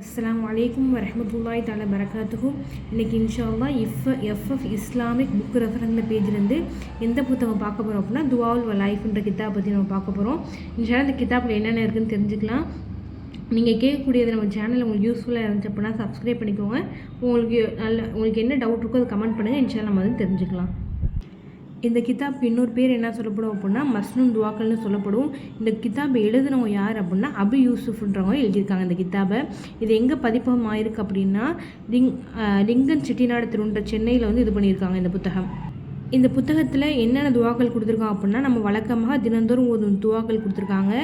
அஸ்லாம் அலைக்கும் வரமத்துல்லாய் தஆலா பரகாத்துக்கும் இன்னைக்கு இன்ஷால்லா if FF Islamic book reference பேஜ்லேருந்து எந்த புத்தகம் பார்க்க போகிறோம் அப்படின்னா துவாவுல் லைஃப்ன்ற கிதாப் பற்றி நம்ம பார்க்க போகிறோம் இன்ஷால்லா இந்த கிதாப்பில் என்னென்ன இருக்குன்னு தெரிஞ்சுக்கலாம். நீங்கள் கேட்கக்கூடியது நம்ம சேனல் உங்களுக்கு யூஸ்ஃபுல்லாக இருந்துச்சு அப்படின்னா சப்ஸ்கிரைப் பண்ணிக்கோங்க. உங்களுக்கு நல்ல உங்களுக்கு என்ன டவுட் இருக்கோ அதை கமெண்ட் பண்ணுங்கள் இன்ஷால்லா நம்ம வந்து தெரிஞ்சுக்கலாம். இந்த கிதாப் இன்னொரு பேர் என்ன சொல்லப்படும் அப்படின்னா மஸ்னூன் துவாக்கள்னு சொல்லப்படும். இந்த கிதாபை எழுதினவங்க யார் அப்படின்னா அபு யூசுஃப்ன்றவங்க எழுதியிருக்காங்க இந்த கிதாபை. இது எங்கே பதிப்பகம் ஆயிருக்கு அப்படின்னா லிங் லிங்கன் செட்டிநாடு திருன்ற சென்னையில் வந்து இது பண்ணியிருக்காங்க இந்த புத்தகம். இந்த புத்தகத்தில் என்னென்ன துவாக்கள் கொடுத்துருக்காங்க அப்படின்னா நம்ம வழக்கமாக தினந்தோறும் ஒரு துவாக்கள் கொடுத்துருக்காங்க.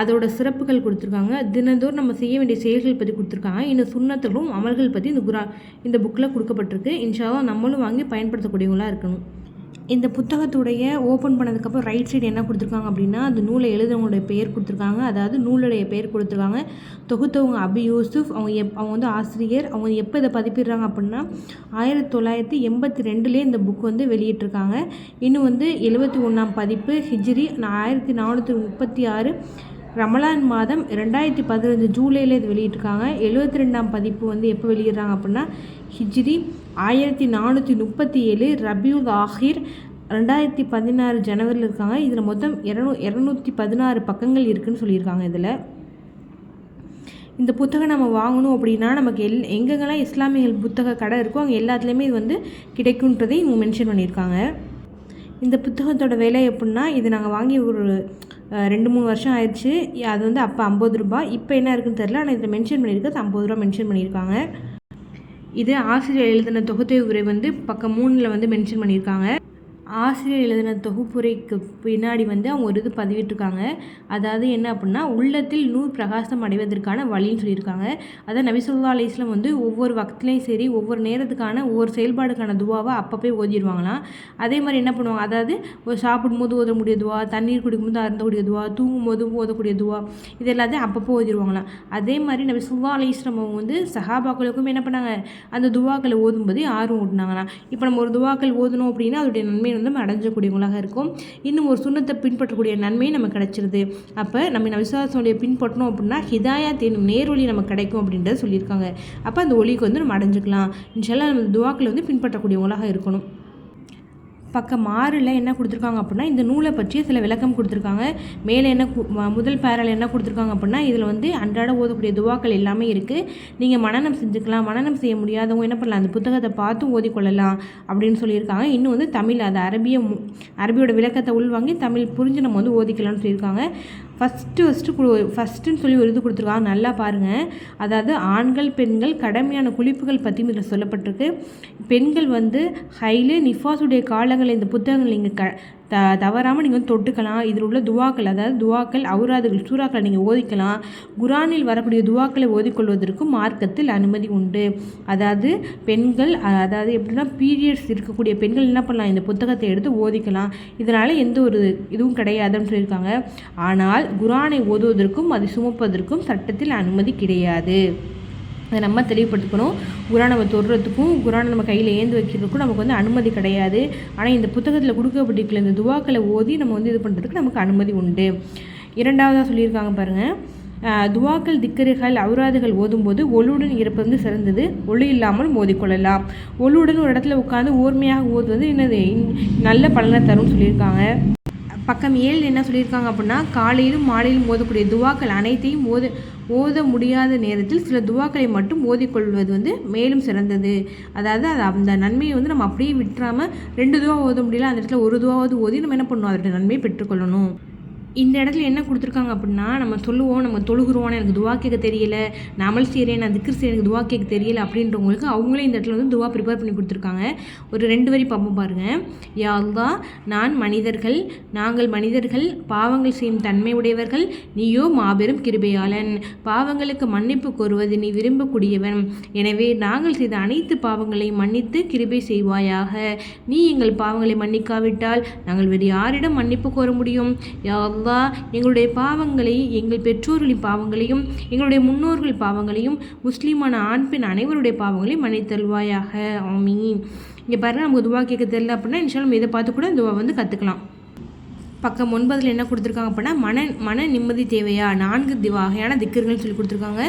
அதோட சிறப்புகள் கொடுத்துருக்காங்க. தினந்தோறும் நம்ம செய்ய வேண்டிய செயல்கள் பற்றி கொடுத்துருக்காங்க. இந்த சுண்ணத்துகளும் அமல்கள் பற்றி இந்த குரா இந்த புக்கில் கொடுக்கப்பட்டிருக்கு. இன்ஷாவும் நம்மளும் வாங்கி பயன்படுத்தக்கூடியவங்களாக இருக்கணும். இந்த புத்தகத்துடைய ஓப்பன் பண்ணதுக்கப்புறம் ரைட் சைடு என்ன கொடுத்துருக்காங்க அப்படின்னா அந்த நூலை எழுதுறவங்களுடைய பெயர் கொடுத்துருக்காங்க. அதாவது நூலுடைய பெயர் கொடுத்துருக்காங்க. தொகுத்தவங்க அபி யூசுஃப் அவங்க எப் அவங்க வந்து ஆசிரியர். அவங்க எப்போ இதை பதிப்பிடுறாங்க அப்படின்னா ஆயிரத்தி தொள்ளாயிரத்தி எண்பத்தி ரெண்டுலேயே இந்த புக் வந்து வெளியிட்டிருக்காங்க. இன்னும் வந்து எழுபத்தி ஒன்றாம் பதிப்பு ஹிஜ்ரி ஆயிரத்தி நானூற்றி முப்பத்தி ஆறு ரமலான் மாதம் ரெண்டாயிரத்தி பதினஞ்சு ஜூலையில் இது வெளியிட்டிருக்காங்க. எழுபத்தி ரெண்டாம் பதிப்பு வந்து எப்போ வெளியிடுறாங்க அப்படின்னா ஹிஜ்ரி ஆயிரத்தி நானூற்றி முப்பத்தி ஏழு ரபியுல் ஆஹிர் ரெண்டாயிரத்தி பதினாறு ஜனவரியில் இருக்காங்க. இதில் மொத்தம் இரநூ இரநூத்தி பதினாறு பக்கங்கள் இருக்குதுன்னு சொல்லியிருக்காங்க இதில். இந்த புத்தகம் நம்ம வாங்கணும் அப்படின்னா நமக்கு எல் எங்கெங்கெல்லாம் இஸ்லாமியர்கள் புத்தக கடை இருக்கோ அங்கே எல்லாத்துலேயுமே இது வந்து கிடைக்குன்றதை இவங்க மென்ஷன் பண்ணியிருக்காங்க. இந்த புத்தகத்தோட விலை எப்படின்னா இது நாங்கள் வாங்கி ஒரு ரெண்டு மூணு வருஷம் ஆயிடுச்சு. அது வந்து அப்போ ஐம்பது ரூபா. இப்போ என்ன இருக்குன்னு தெரில ஆனால் இதில் மென்ஷன் பண்ணியிருக்கிறது ஐம்பது ரூபா மென்ஷன் பண்ணியிருக்காங்க. இது ஆசிரியர் எழுதின தொகுத்தை உரை வந்து பக்கம் மூணில் வந்து மென்ஷன் பண்ணியிருக்காங்க. ஆசிரியர் எழுதின தொகுப்புரைக்கு பின்னாடி வந்து அவங்க ஒரு இது பதிவிட்டிருக்காங்க. அதாவது என்ன அப்படின்னா உள்ளத்தில் நூல் பிரகாசம் அடைவதற்கான வழின்னு சொல்லியிருக்காங்க. அதான் நபிசுல்லா அலிஸ்லாம் வந்து ஒவ்வொரு வக்திலையும் சரி ஒவ்வொரு நேரத்துக்கான ஒவ்வொரு செயல்பாடுக்கான துவாவை அப்பப்போ ஓதிடுவாங்களாம் அதே மாதிரி என்ன பண்ணுவாங்க அதாவது ஒரு சாப்பிடும்போது ஓதக்கூடிய துவா தண்ணீர் குடிக்கும்போது அருந்தக்கூடிய துவா தூங்கும்போது ஓதக்கூடிய துவா இது எல்லாத்தையும் அப்பப்போ ஓதிடுவாங்களாம் அதே மாதிரி நபி சுல்லா அலிஸ்லாம் அவங்க வந்து சஹாபாக்களுக்கும் என்ன பண்ணாங்க அந்த துவாக்களை ஓதும்போது ஆர்வம் ஊட்டினாங்களாம். இப்போ நம்ம ஒரு துவாக்கள் ஓதணும் அப்படின்னா அதோடைய நன்மை வந்து நம்ம அடைஞ்சக்கூடியவங்களாக இருக்கும். இன்னும் ஒரு சுண்ணத்தை பின்பற்றக்கூடிய நன்மை நமக்கு கிடைச்சிருது. அப்போ நம்ம இந்த விசுவாசனுடைய பின்பற்றணும் அப்படின்னா ஹிதாயத் என்னும் நேர்வழி நமக்கு கிடைக்கும் அப்படின்றத சொல்லியிருக்காங்க. அப்போ அந்த ஒளிக்கு வந்து நம்ம அடைஞ்சுக்கலாம். இன்ஷால்லாம் நம்ம துவாக்கில் வந்து பின்பற்றக்கூடியவங்களாக இருக்கணும். பக்கம் ஆறில் என்ன கொடுத்துருக்காங்க அப்படின்னா இந்த நூலை பற்றிய சில விளக்கம் கொடுத்துருக்காங்க. மேலே என்ன கு- முதல் பேரில் என்ன கொடுத்துருக்காங்க அப்படின்னா இதில் வந்து அன்றாட ஓதக்கூடிய துவாக்கள் எல்லாமே இருக்குது நீங்கள் மனநம் செஞ்சுக்கலாம் மனநம் செய்ய முடியாதவங்க என்ன பண்ணலாம் அந்த புத்தகத்தை பார்த்து ஓதிக்கொள்ளலாம் அப்படின்னு சொல்லியிருக்காங்க. இன்னும் வந்து தமிழ் அது அரபிய மு- அரபியோட விளக்கத்தை உள்வாங்கி தமிழ் புரிஞ்சு நம்ம வந்து ஓதிக்கலாம்னு சொல்லியிருக்காங்க. ஃபஸ்ட்டு ஃபஸ்ட்டு கு ஃபஸ்ட்டுன்னு சொல்லி ஒரு இது கொடுத்துருக்காங்க. நல்லா பாருங்கள் அதாவது ஆண்கள் பெண்கள் கடமையான குளிப்புகள் பற்றியும் இதில் சொல்லப்பட்டிருக்கு. பெண்கள் வந்து ஹைலு நிஃபாஸுடைய காலங்களில் இந்த புத்தகங்கள் நீங்கள் க த தவறாமல் நீங்கள் வந்து தொட்டுக்கலாம். இதில் உள்ள துவாக்கள் அதாவது துவாக்கள் அவுராதுகள் சூறாக்களை நீங்கள் ஓதிக்கலாம். குரானில் வரக்கூடிய துவாக்களை ஓதிக்கொள்வதற்கும் மார்க்கத்தில் அனுமதி உண்டு. அதாவது பெண்கள் அதாவது எப்படின்னா பீரியட்ஸ் இருக்கக்கூடிய பெண்கள் என்ன பண்ணலாம்? இந்த புத்தகத்தை எடுத்து ஓதிக்கலாம். இதனால் எந்த ஒரு இதுவும் கிடையாதுன்னு சொல்லியிருக்காங்க. ஆனால் குரானை ஓதுவதற்கும் அதை சுமப்பதற்கும் சட்டத்தில் அனுமதி கிடையாது. அதை நம்ம தெளிவுபடுத்திக்கணும். குரானை நம்ம தொடுறதுக்கும் குரானை நம்ம கையில் ஏந்து வைக்கிறதுக்கும் நமக்கு வந்து அனுமதி கிடையாது. ஆனால் இந்த புத்தகத்தில் கொடுக்கப்பட்டிருக்கிற இந்த துவாக்களை ஓதி நம்ம வந்து இது பண்ணுறதுக்கு நமக்கு அனுமதி உண்டு. இரண்டாவதாக சொல்லியிருக்காங்க பாருங்கள் துவாக்கள் திக்கர்கள் அவுராதுகள் ஓதும்போது ஒளியுடன் இருப்பது சிறந்தது. ஒளி இல்லாமல் மோதிக்கொள்ளலாம். ஒளியுடன் ஒரு இடத்துல உட்காந்து ஓர்மையாக ஓதுவது என்னது? நல்ல பலனை தரும்னு சொல்லியிருக்காங்க. பக்கம் ஏழு என்ன சொல்லியிருக்காங்க அப்படின்னா காலையிலும் மாலையிலும் ஓதக்கூடிய துவாக்கள் அனைத்தையும் மோது ஓத முடியாத நேரத்தில் சில துவாக்களை மட்டும் ஓதிக்கொள்வது வந்து மேலும் சிறந்தது. அதாவது அது அந்த நன்மையை வந்து நம்ம அப்படியே விட்டுறாமல் ரெண்டு துவா ஓத முடியல அந்த இடத்துல ஒரு துவாவது ஓதி நம்ம என்ன பண்ணணும் அதோட நன்மையை பெற்றுக்கொள்ளணும். இந்த இடத்துல என்ன கொடுத்துருக்காங்க அப்படின்னா நம்ம சொல்லுவோம் நம்ம தொழுகிறோம் எனக்கு துவா கேட்க தெரியல நாமல் செய்கிறேன் நான் திக்ர் செய்ய எனக்கு துவா கேட்க தெரியல அப்படின்றவங்களுக்கு அவங்களே இந்த இடத்துல வந்து துவா ப்ரிப்பேர் பண்ணி கொடுத்துருக்காங்க. ஒரு ரெண்டு வரி பார்ப்போம் பாருங்கள் யா நான் மனிதர்கள் நாங்கள் மனிதர்கள் பாவங்கள் செய்யும் தன்மை உடையவர்கள் நீயோ மாபெரும் கிருபையாளன். பாவங்களுக்கு மன்னிப்பு கோருவது நீ விரும்பக்கூடியவன். எனவே நாங்கள் செய்த அனைத்து பாவங்களையும் மன்னித்து கிருபை செய்வாயாக. நீ எங்கள் பாவங்களை மன்னிக்காவிட்டால் நாங்கள் வேறு யாரிடம் மன்னிப்பு கோர முடியும்? யா அல்லாஹ் எங்களுடைய பாவங்களை எங்கள் பெற்றோர்களின் பாவங்களையும் எங்களுடைய முன்னோர்கள் பாவங்களையும் முஸ்லீமான ஆண் பெண் அனைவருடைய பாவங்களையும் மன்னித்தல்வாயாக ஆமீன். இங்கே பாருங்க நமக்கு துவா கேட்க தெரியல அப்படின்னா இன்ஷாலும் இதை பார்த்து கூட துவா வந்து கற்றுக்கலாம் பக்கம் ஒன்பதில் என்ன கொடுத்துருக்காங்க அப்படின்னா மன மன நிம்மதி தேவையா? நான்கு திவாகையான திக்கர்கள் சொல்லி கொடுத்துருக்காங்க.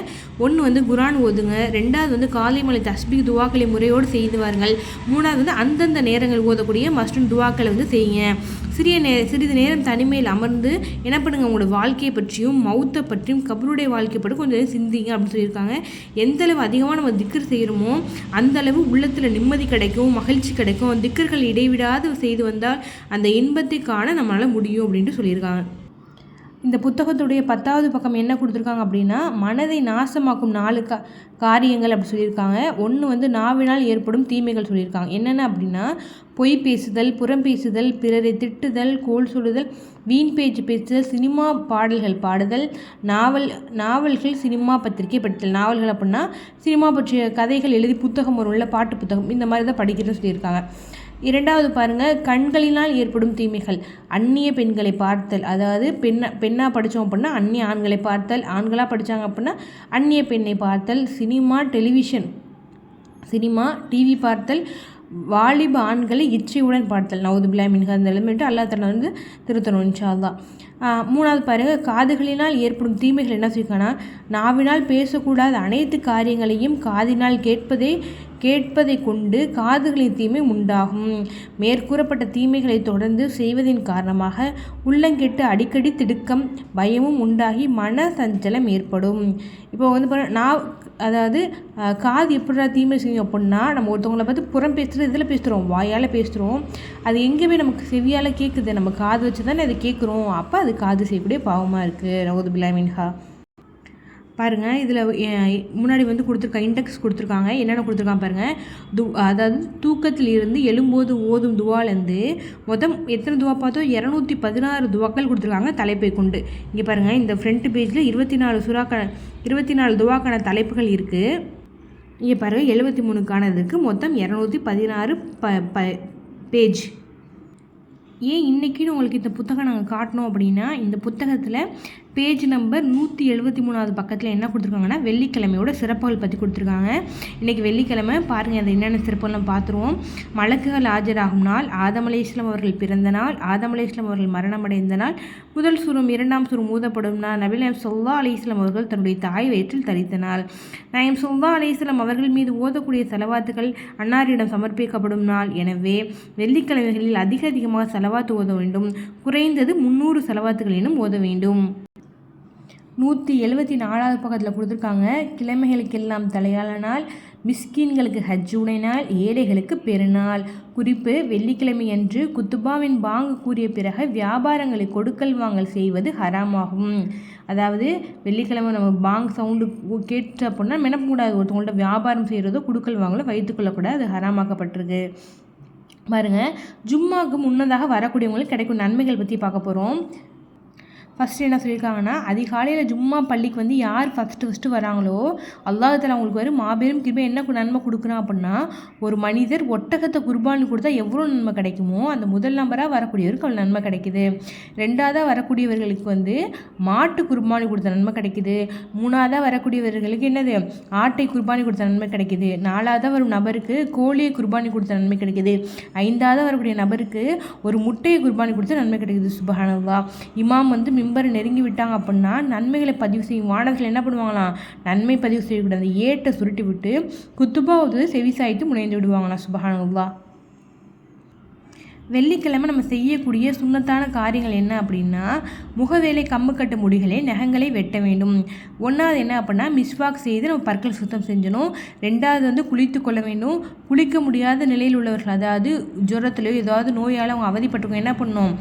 ஒன்று வந்து குரான் ஓதுங்க ரெண்டாவது வந்து காலை மலை தஸ்பி துவாக்களை முறையோடு செய்து வாருங்கள். மூணாவது வந்து அந்தந்த நேரங்கள் ஓதக்கூடிய மஸ்டும் துவாக்களை வந்து செய்யுங்க. சிறிய நே சிறிது நேரம் தனிமையில் அமர்ந்து என்ன பண்ணுங்கள் உங்களோட வாழ்க்கையை பற்றியும் மௌத்தை பற்றியும் கபருடைய வாழ்க்கை பற்றி கொஞ்சம் நேரம் சிந்திங்க அப்படின்னு சொல்லியிருக்காங்க. எந்த அளவு அதிகமாக நம்ம திக்கர் செய்கிறோமோ அந்த அளவு உள்ளத்தில் நிம்மதி கிடைக்கும் மகிழ்ச்சி கிடைக்கும். திக்கர்கள் இடைவிடாது செய்து வந்தால் அந்த இன்பத்தை காண நம்மளால் முடியும் அப்படின்ட்டு சொல்லியிருக்காங்க. இந்த புத்தகத்துடைய பத்தாவது பக்கம் என்ன கொடுத்துருக்காங்க அப்படின்னா மனதை நாசமாக்கும் நாலு கா காரியங்கள் அப்படி சொல்லியிருக்காங்க. ஒன்று வந்து நாவினால் ஏற்படும் தீமைகள் சொல்லியிருக்காங்க. என்னென்ன அப்படின்னா பொய் பேசுதல் புறம் பேசுதல் பிறரை திட்டுதல் கோல் சொல்லுதல் வீண் பேச்சு பேசுதல் சினிமா பாடல்கள் பாடுதல் நாவல் நாவல்கள் சினிமா பத்திரிகை படித்தல். நாவல்கள் அப்படின்னா சினிமா பற்றிய கதைகள் எழுதி புத்தகம் ஒரு உள்ள பாட்டு புத்தகம். இந்த மாதிரி தான் படிக்கிறதுன்னு சொல்லியிருக்காங்க. இரண்டாவது பாருங்கள் கண்களினால் ஏற்படும் தீமைகள். அந்நிய பெண்களை பார்த்தல் அதாவது பெண்ணை பெண்ணாக படித்தோம் அப்படின்னா அந்நிய ஆண்களை பார்த்தல் ஆண்களாக படித்தாங்க அப்படின்னா அந்நிய பெண்ணை பார்த்தல் சினிமா டெலிவிஷன் சினிமா டிவி பார்த்தல் வாலிப ஆண்களை இச்சையுடன் பார்த்தல். நவுது பிலா மின்ஹா அந்த எலிமெண்ட்டு அல்லா தலா வந்து திருத்தணும் இன்ஷா மூணாவது பாருங்க காதுகளினால் ஏற்படும் தீமைகள் என்ன சொல்லியிருக்காங்கன்னா நாவினால் பேசக்கூடாத அனைத்து காரியங்களையும் காதினால் கேட்பதே கேட்பதை கொண்டு காதுகளின் தீமை உண்டாகும். மேற்கூறப்பட்ட தீமைகளை தொடர்ந்து செய்வதின் காரணமாக உள்ளங்கெட்டு அடிக்கடி திடுக்கம் பயமும் உண்டாகி மன சஞ்சலம் ஏற்படும். இப்போ வந்து நான் அதாவது காது எப்படிடா தீமை செய்யும் அப்படின்னா நம்ம ஒருத்தவங்களை பார்த்து புறம் பேசுகிறது இதில் பேசுகிறோம் வாயால் பேசுகிறோம் அது எங்கேயுமே நமக்கு செவியால் கேட்குது நம்ம காது வச்சு தானே அதை கேட்குறோம் அப்போ அது காது செய்யக்கூடிய பாவமாக இருக்குது ரவுது பிலாமின்ஹா பாருங்கள் இதில் முன்னாடி வந்து கொடுத்துருக்க இண்டெக்ஸ் கொடுத்துருக்காங்க. என்னென்ன கொடுத்துருக்காங்க பாருங்கள் து அதாவது தூக்கத்தில் இருந்து எழும்போது ஓதும் துவாலேருந்து மொத்தம் எத்தனை துவா பார்த்தோம்? இரநூத்தி பதினாறு துவாக்கள் கொடுத்துருக்காங்க தலைப்பை கொண்டு. இங்கே பாருங்கள் இந்த ஃப்ரண்ட் பேஜில் இருபத்தி நாலு சுறாக்கான இருபத்தி நாலு துவாக்கான தலைப்புகள் இருக்குது இங்கே பாருங்கள் எழுபத்தி மூணுக்கானதுக்கு மொத்தம் இரநூத்தி பதினாறு ப ப பேஜ் ஏன் இன்றைக்கின்னு உங்களுக்கு இந்த புத்தகம் நாங்கள் காட்டினோம் அப்படின்னா இந்த புத்தகத்தில் பேஜ் நம்பர் நூற்றி எழுபத்தி மூணாவது பக்கத்தில் என்ன கொடுத்துருக்காங்கன்னா வெள்ளிக்கிழமையோட சிறப்புகள் பற்றி கொடுத்துருக்காங்க. இன்றைக்கி வெள்ளிக்கிழமை பாருங்கள் அது என்னென்ன சிறப்புகள்லாம் பார்த்துருவோம் மலக்குகள் ஆஜராகும் நாள் ஆதமலை இஸ்லாம் அவர்கள் பிறந்த நாள் ஆதமலை இஸ்லாம் அவர்கள் மரணமடைந்த நாள் முதல் சுரம் இரண்டாம் சுரம் ஊதப்படும் நாள் நபில் சொல்லா அலி இஸ்லாம் அவர்கள் தன்னுடைய தாய் வயிற்றில் தரித்த நாள். நாயம் சொல்லா அலி இஸ்லாம் அவர்கள் மீது ஓதக்கூடிய செலவாத்துகள் அன்னாரிடம் சமர்ப்பிக்கப்படும் நாள். எனவே வெள்ளிக்கிழமைகளில் அதிக அதிகமாக செலவாத்து ஓத வேண்டும். குறைந்தது முன்னூறு செலவாத்துகளினும் ஓத வேண்டும். நூற்றி எழுபத்தி நாலாவது பக்கத்தில் கொடுத்துருக்காங்க. கிழமைகளுக்கெல்லாம் தலையாள நாள் மிஸ்கின்களுக்கு ஹஜ் உடைநாள் ஏழைகளுக்கு பெருநாள். குறிப்பு வெள்ளிக்கிழமை அன்று குத்துபாவின் பாங்கு கூறிய பிறகு வியாபாரங்களை கொடுக்கல் வாங்கல் செய்வது ஹராமாகும். அதாவது வெள்ளிக்கிழமை நம்ம பாங் சவுண்டு கேட்டு அப்படின்னா மெனப்பக்கூடாது ஒருத்தவங்கள்ட்ட வியாபாரம் செய்கிறதோ கொடுக்கல் வாங்கலோ வைத்துக்கொள்ளக்கூடாது. அது ஹராமாக்கப்பட்டிருக்கு. பாருங்கள் ஜும்மாவுக்கு முன்னதாக வரக்கூடியவங்களுக்கு கிடைக்கும் நன்மைகள் பற்றி பார்க்க போகிறோம் ஃபஸ்ட்டு என்ன சொல்லியிருக்காங்கன்னா அதிகாலையில் ஜும்மா பள்ளிக்கு வந்து யார் ஃபஸ்ட்டு ஃபஸ்ட்டு வராங்களோ அல்லாஹத்தில் அவங்களுக்கு வரும் மாபெரும் கிருபை என்ன நன்மை கொடுக்குறான் அப்படின்னா ஒரு மனிதர் ஒட்டகத்தை குர்பானி கொடுத்தா எவ்வளோ நன்மை கிடைக்குமோ அந்த முதல் நம்பராக வரக்கூடியவருக்கு அவ்வளோ நன்மை கிடைக்குது. ரெண்டாவதாக வரக்கூடியவர்களுக்கு வந்து மாட்டு குர்பானி கொடுத்த நன்மை கிடைக்குது. மூணாவதாக வரக்கூடியவர்களுக்கு என்னது? ஆட்டை குர்பானி கொடுத்த நன்மை கிடைக்குது. நாலாவதாக வரும் நபருக்கு கோழியை குர்பானி கொடுத்த நன்மை கிடைக்குது. ஐந்தாவதாக வரக்கூடிய நபருக்கு ஒரு முட்டையை குர்பானி கொடுத்த நன்மை கிடைக்குது. சுபஹானவா இமாம் வந்து மிம்பரை நெருங்கி விட்டாங்க அப்படின்னா நன்மைகளை பதிவு செய்யும் மாணவர்கள் என்ன பண்ணுவாங்களாம் நன்மை பதிவு செய்யக்கூடாது. ஏட்டை சுருட்டி விட்டு குத்துபாவது செவி சாய்த்து முனைந்து விடுவாங்களாம். சுபஹானுல்லா வெள்ளிக்கிழமை நம்ம செய்யக்கூடிய சுண்ணத்தான காரியங்கள் என்ன அப்படின்னா முகவேலை கட்டு முடிகளை நகங்களை வெட்ட வேண்டும். ஒன்றாவது என்ன அப்படின்னா மிஸ்வாக் செய்து நம்ம பற்கள் சுத்தம் செஞ்சணும். ரெண்டாவது வந்து குளித்து கொள்ள வேண்டும். குளிக்க முடியாத நிலையில் உள்ளவர்கள் அதாவது ஜுரத்துலையோ ஏதாவது நோயால் அவங்க அவதிப்பட்டவங்க என்ன பண்ணணும்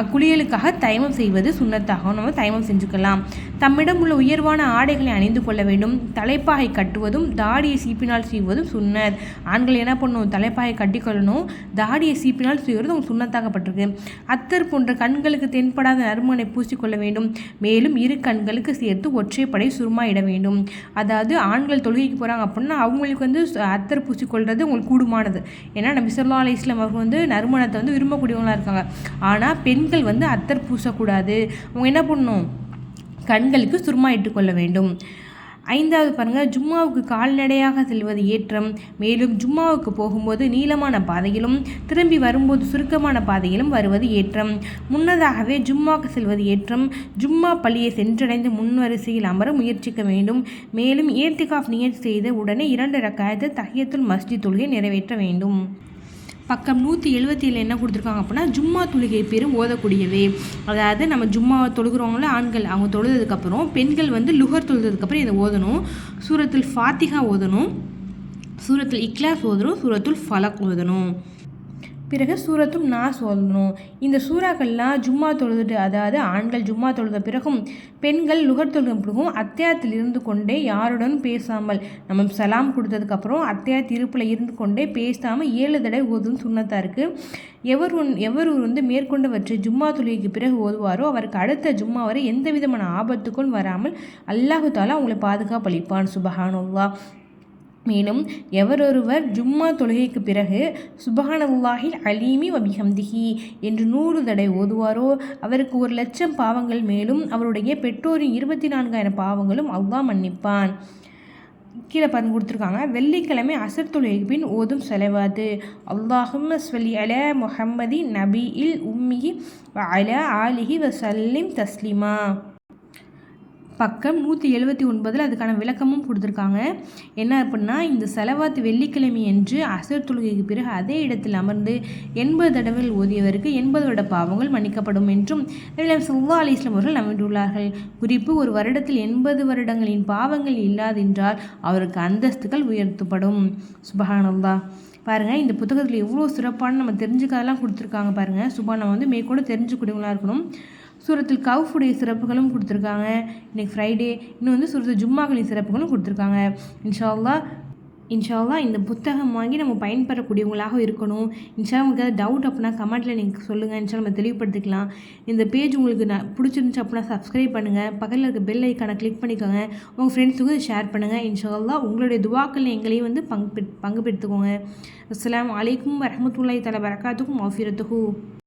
அக்குளியலுக்காக தைமம் செய்வது சுண்ணத்தாகவும் நம்ம தைமம் செஞ்சுக்கலாம். தம்மிடம் உள்ள உயர்வான ஆடைகளை அணிந்து கொள்ள வேண்டும். தலைப்பாகை கட்டுவதும் தாடியை சீப்பினால் செய்வதும் சுண்ணர் ஆண்கள் என்ன பண்ணணும் தலைப்பாகை கட்டிக்கொள்ளணும் தாடியை சீப்பினால் செய்வது அவங்க சுண்ணத்தாக்கப்பட்டிருக்கு அத்தர் போன்ற கண்களுக்கு தென்படாத நறுமணை பூசிக்கொள்ள வேண்டும். மேலும் இரு கண்களுக்கு சேர்த்து ஒற்றைப்படை சுருமா இட வேண்டும். அதாவது ஆண்கள் தொழுகைக்கு போகிறாங்க அப்படின்னா அவங்களுக்கு வந்து அத்தர் பூசிக்கொள்வது உங்களுக்கு கூடுமானது. ஏன்னா நம்ம சொல்லா அலி இஸ்லாம் அவங்க வந்து நறுமணத்தை வந்து விரும்பக்கூடியவங்களாக இருக்காங்க. ஆனால் பெண்கள் வந்து அத்தர் பூசக்கூடாது. அவங்க என்ன பண்ணணும்? கண்களுக்கு சுருமா இட்டுக்கொள்ள வேண்டும். ஐந்தாவது பாருங்கள் ஜும்மாவுக்கு கால்நடையாக செல்வது ஏற்றம். மேலும் ஜும்மாவுக்கு போகும்போது நீளமான பாதையிலும் திரும்பி வரும்போது சுருக்கமான பாதையிலும் வருவது ஏற்றம். முன்னதாகவே ஜும்மாவுக்கு செல்வது ஏற்றம். ஜும்மா பள்ளியை சென்றடைந்து முன்வரிசையில் அமர முயற்சிக்க வேண்டும். மேலும் ஏர்த்திகாஃப் நியர் செய்த உடனே இரண்டு ரக்காயத்து தஹியத்துல் மஸ்ஜித் தொழுகை நிறைவேற்ற வேண்டும். பக்கம் நூற்றி எழுபத்தி ஏழு என்ன கொடுத்துருக்காங்க அப்படின்னா ஜும்மா தொழுகை பேரும் ஓதக்கூடியவே. அதாவது நம்ம ஜும்மா தொழுகிறவங்கள ஆண்கள் அவங்க தொழுதுக்கப்புறம் பெண்கள் வந்து லுகர் தொழுதுக்கப்புறம் இதை ஓதணும். சூரத்தில் ஃபாத்திகா ஓதணும். சூரத்தில் இக்லாஸ் ஓதணும் சூரத்துல் ஃபலக் ஓதணும். பிறகு சூரத்தும் நாஸ் ஓதணும் இந்த சூறாக்கள்லாம் ஜும்மா தொழுதுட்டு அதாவது ஆண்கள் ஜும்மா தொழுத பிறகும் பெண்கள் லுகர் தொழுத பிறகும் அத்தியாயத்தில் இருந்து கொண்டே யாருடன் பேசாமல் நம்ம சலாம் கொடுத்ததுக்கப்புறம் அத்தியாய இருப்பில் இருந்து கொண்டே பேசாமல் ஏழு தடவை ஓதுன்னு சுண்ணத்தாக இருக்குது எவர் ஒன் எவர் வந்து மேற்கொண்டவற்றை ஜும்மா தொழுகைக்கு பிறகு ஓதுவாரோ அவருக்கு அடுத்த ஜும்மா வரை எந்த விதமான ஆபத்துக்கும் வராமல் அல்லாஹு தாலா அவங்களை பாதுகாப்பளிப்பான். சுபஹானுல்லா மேலும் எவரொருவர் ஜும்மா தொழுகைக்கு பிறகு சுபஹானல்லாஹில் அலீமி வபிஹம்திஹி என்று நூறு தடை ஓதுவாரோ அவருக்கு ஒரு லட்சம் பாவங்கள் மேலும் அவருடைய பெற்றோரின் இருபத்தி நான்காயிரம் பாவங்களும் அவ்வா மன்னிப்பான். கீழே பார்த்து கொடுத்துருக்காங்க. வெள்ளிக்கிழமை அசர் தொழுகைக்கு பின் ஓதும் செலவாது அல்லாஹும் ஸ்வலி அல முஹம்மதி நபி இல் உம்மிஹி அல ஆலிஹி வசல்லிம் தஸ்லிமா. பக்கம் நூற்றி எழுபத்தி ஒன்பதில் அதுக்கான விளக்கமும் கொடுத்துருக்காங்க. என்ன அப்படின்னா இந்த செலவாத்து வெள்ளிக்கிழமை என்று அசர் தொழுகைக்கு பிறகு அதே இடத்தில் அமர்ந்து எண்பது தடவைகள் ஓதியவருக்கு எண்பது வருட பாவங்கள் மன்னிக்கப்படும் என்றும் சுல்லா அலி இஸ்லாம் அவர்கள் அமைந்துள்ளார்கள் குறிப்பு ஒரு வருடத்தில் எண்பது வருடங்களின் பாவங்கள் இல்லாதென்றால் அவருக்கு அந்தஸ்துகள் உயர்த்தப்படும். சுபஹானல்லா. பாருங்கள் இந்த புத்தகத்தில் எவ்வளோ சிறப்பான நம்ம தெரிஞ்சுக்காதெல்லாம் கொடுத்துருக்காங்க பாருங்கள் சுபா நம்ம வந்து மேற்கூட தெரிஞ்சுக்கூடியவங்களாக இருக்கணும். சூரத்தில் கவுஃபுடைய சிறப்புகளும் கொடுத்துருக்காங்க. இன்றைக்கி ஃப்ரைடே இன்னும் வந்து சூரத்தில் ஜும்மாக்களின் சிறப்புகளும் கொடுத்துருக்காங்க. இன்ஷால்லா இன்ஷால்லா இந்த புத்தகம் வாங்கி நம்ம பயன்பெறக்கூடியவங்களாக இருக்கணும். இன்ஷா உங்களுக்கு ஏதாவது டவுட் அப்படின்னா கமெண்ட்டில் நீங்கள் சொல்லுங்கள் இன்ஷா நம்ம தெளிவுபடுத்திக்கலாம். இந்த பேஜ் உங்களுக்கு நான் பிடிச்சிருந்துச்சு அப்படின்னா சப்ஸ்கிரைப் பண்ணுங்கள் பக்கத்தில் இருக்க பெல் ஐக்கானை கிளிக் பண்ணிக்கோங்க. உங்கள் ஃப்ரெண்ட்ஸுக்கும் ஷேர் பண்ணுங்கள் இன்ஷால்லா உங்களுடைய துவாக்கள் எங்களையும் வந்து பங்கு பங்கு பெற்றுக்கோங்க அஸ்லாம் வலைக்கும் வரமத்துல்லாய் தலை வரக்காத்துக்கும் ஆஃபிரத்துக்கும்